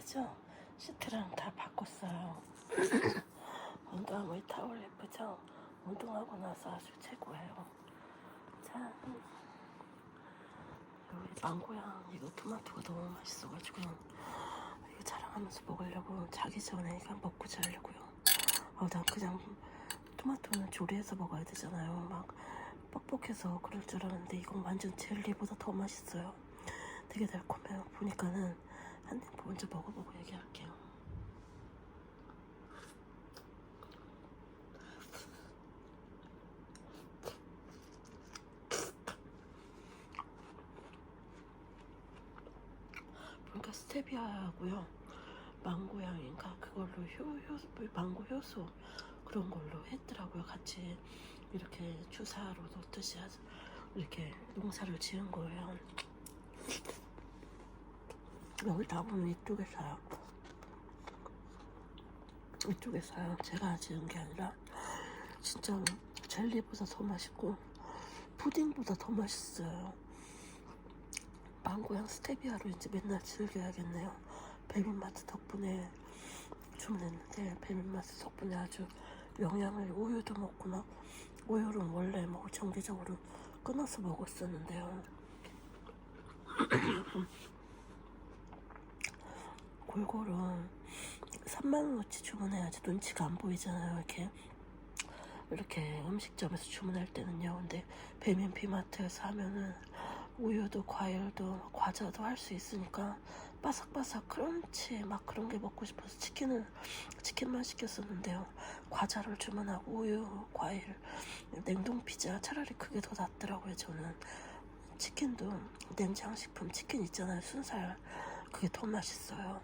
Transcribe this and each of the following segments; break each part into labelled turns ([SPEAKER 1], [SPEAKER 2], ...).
[SPEAKER 1] 세죠? 시트랑 다 바꿨어요. 운동화물 타올 예쁘죠? 운동하고 나서 아주 최고예요. 자, 여기 망고향 이거 토마토가 너무 맛있어가지고 이거 자랑하면서 먹으려고 자기 전에 그냥 먹고 자려고요. 어, 난 그냥 토마토는 조리해서 먹어야 되잖아요. 막 뻑뻑해서 그럴 줄 알았는데 이건 완전 젤리보다 더 맛있어요. 되게 달콤해요. 보니까는 한 입 먼저 먹어보고 얘기할게요. 보니까 스테비아하고요. 망고향인가 그걸로 효, 효, 망고 효소 그런 걸로 했더라고요. 같이 이렇게 주사로 놓듯이 하- 이렇게 농사를 지은 거예요. 여기 나무는 이쪽에서요. 이쪽에서요. 제가 지은 게 아니라 진짜 젤리보다 더 맛있고 푸딩보다 더 맛있어요. 망고향 스테비아로 이제 맨날 즐겨야겠네요. 베비마트 덕분에 주문했는데 베비마트 덕분에 아주 영양을 우유도 먹고 막 우유는 원래 뭐 정기적으로 끊어서 먹었었는데요. 골고루 3만 원어치 주문해야지 눈치가 안 보이잖아요. 이렇게 이렇게 음식점에서 주문할 때는요. 근데 배민 피마트에서 하면은 우유도 과일도 과자도 할 수 있으니까 바삭바삭 크런치 막 그런 게 먹고 싶어서 치킨을 치킨만 시켰었는데요. 과자를 주문하고 우유, 과일, 냉동 피자 차라리 그게 더 낫더라고요. 저는 치킨도 냉장식품 치킨 있잖아요. 순살 그게 더 맛있어요.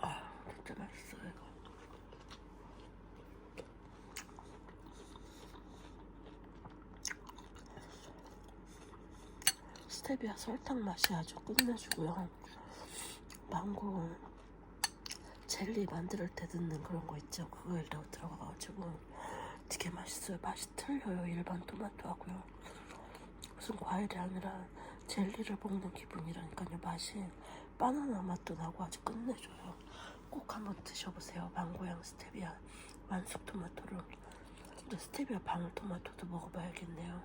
[SPEAKER 1] 아 진짜 맛있어요 이거. 스테비아 설탕 맛이 아주 끝내주고요. 망고 젤리 만들 때 넣는 그런 거 있죠. 그거에 넣어 들어가가지고 되게 맛있어요. 맛이 틀려요. 일반 토마토하고요. 무슨 과일이 아니라 젤리를 먹는 기분이라니까요. 맛이 바나나 맛도 나고 아주 끝내줘요. 꼭 한번 드셔보세요. 망고향 스테비아 완숙 토마토를. 스테비아 방울토마토도 먹어봐야겠네요.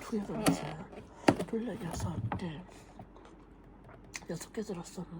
[SPEAKER 1] 두 개를 이제 둘레 여섯 개 여섯 개 들었었는데